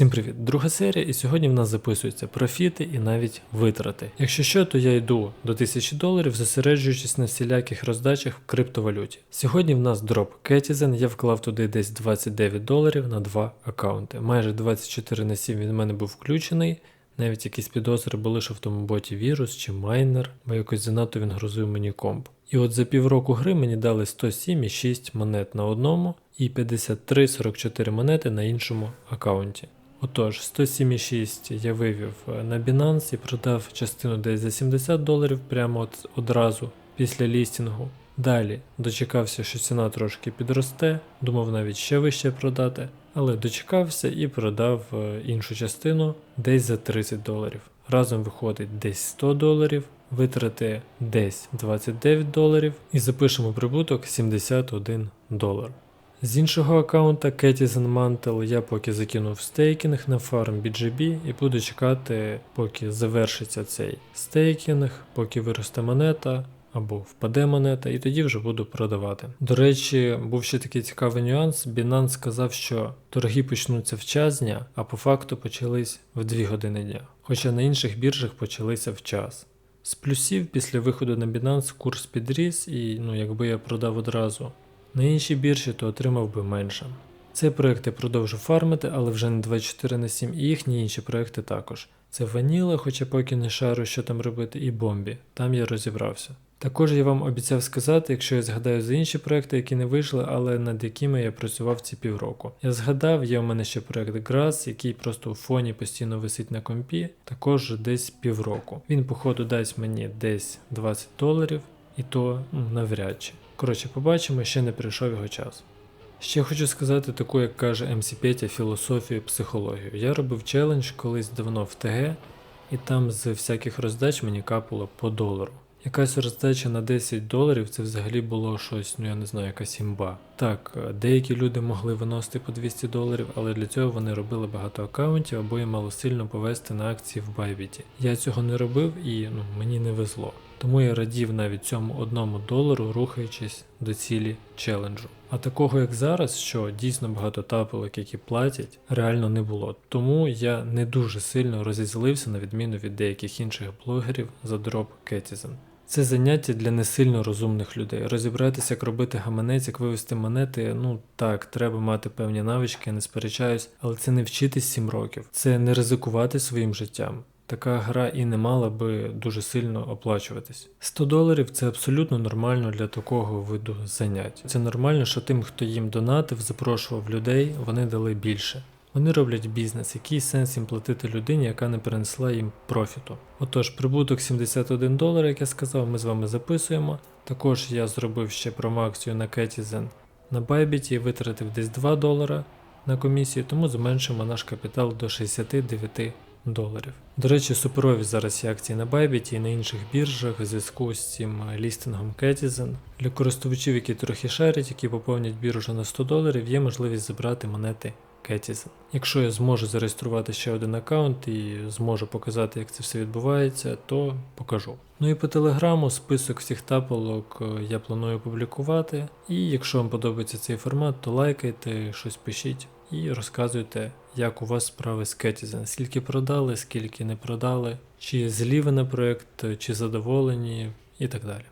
Всім привіт! Друга серія, і сьогодні в нас записуються профіти і навіть витрати. Якщо що, то я йду до 1000 доларів, зосереджуючись на всіляких роздачах в криптовалюті. Сьогодні в нас дроп Кетізен, я вклав туди десь 29 доларів на два аккаунти. Майже 24 на 7 він в мене був включений. Навіть якісь підозри були, що в тому боті вірус чи майнер, бо якось занадто він грузив мені комп. І от за півроку гри мені дали 107,6 монет на одному і 53,44 монети на іншому аккаунті. Отож, 107,6 я вивів е, на Binance і продав частину десь за 70 доларів прямо от одразу після лістінгу. Далі дочекався, що ціна трошки підросте, думав навіть ще вище продати, але дочекався і продав е, іншу частину десь за 30 доларів. Разом виходить десь 100 доларів, витрати десь 29 доларів і запишемо прибуток 71 долар. З іншого аккаунта Catizen Mantle я поки закинув стейкінг на фарм BGB і буду чекати, поки завершиться цей стейкінг, поки виросте монета або впаде монета, і тоді вже буду продавати. До речі, був ще такий цікавий нюанс. Binance сказав, що торги почнуться в час дня, а по факту почались в 2 години дня. Хоча на інших біржах почалися в час. З плюсів після виходу на Binance курс підріс, і ну, якби я продав одразу на іншій біржі, то отримав би менше. Цей проект я продовжу фармити, але вже не 24 на 7, і їхні інші проекти також. Це Vanilla, хоча поки не шарю, що там робити, і Бомбі. Там я розібрався. Також я вам обіцяв сказати, якщо я згадаю за інші проекти, які не вийшли, але над якими я працював ці півроку. Я згадав, є у мене ще проект Grass, який просто у фоні постійно висить на компі, також десь півроку. Він, походу, дасть мені десь 20 доларів, і то ну, навряд чи. Коротше, побачимо, ще не прийшов його час. Ще хочу сказати таку, як каже МС Петя, філософію, психологію. Я робив челендж колись давно в ТГ, і там з всяких роздач мені капало по долару. Якась роздача на 10 доларів це взагалі було щось, ну я не знаю, якась імба. Так, е, деякі люди могли виносити по 200 доларів, але для цього вони робили багато аккаунтів або їм мало сильно повести на акції в Байбіті. Я цього не робив і ну, мені не везло. Тому я радів навіть цьому одному долару, рухаючись до цілі челенджу. А такого як зараз, що дійсно багато тапелок, які платять, реально не було. Тому я не дуже сильно розізлився на відміну від деяких інших блогерів за дроп Кетізен. Це заняття для не сильно розумних людей. Розібратися, як робити гаманець, як вивести монети. Ну так, треба мати певні навички, я не сперечаюсь, але це не вчитись 7 років, це не ризикувати своїм життям. Така гра і не мала би дуже сильно оплачуватись. 100 доларів це абсолютно нормально для такого виду занять. Це нормально, що тим, хто їм донатив, запрошував людей, вони дали більше. Вони роблять бізнес, який сенс їм платити людині, яка не принесла їм профіту. Отож, прибуток 71 долар, як я сказав, ми з вами записуємо. Також я зробив ще промоакцію на Кетізен на Bybit і витратив десь 2 долара на комісію, тому зменшимо наш капітал до 69 доларів. До речі, суперові зараз є акції на Bybit і на інших біржах в зв'язку з цим лістингом Кетізен. Для користувачів, які трохи шарять, які поповнять біржу на 100 доларів, є можливість забрати монети Кетізен. Якщо я зможу зареєструвати ще один аккаунт і зможу показати, як це все відбувається, то покажу. Ну і по телеграму список всіх тапалок е, я планую публікувати. І якщо вам подобається цей формат, то лайкайте, щось пишіть і розказуйте, як у вас справи з Кетізен. Скільки продали, скільки не продали, чи злі ви на проект, чи задоволені і так далі.